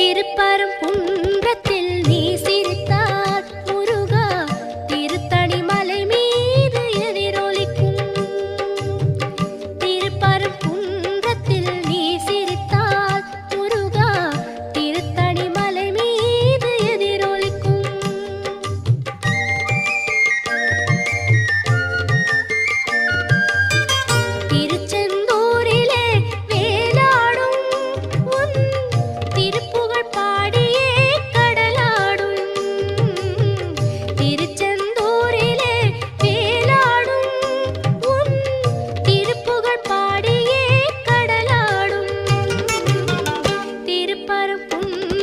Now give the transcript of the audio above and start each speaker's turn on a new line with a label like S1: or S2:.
S1: திருப்பரம் குன்றத்தில் தன்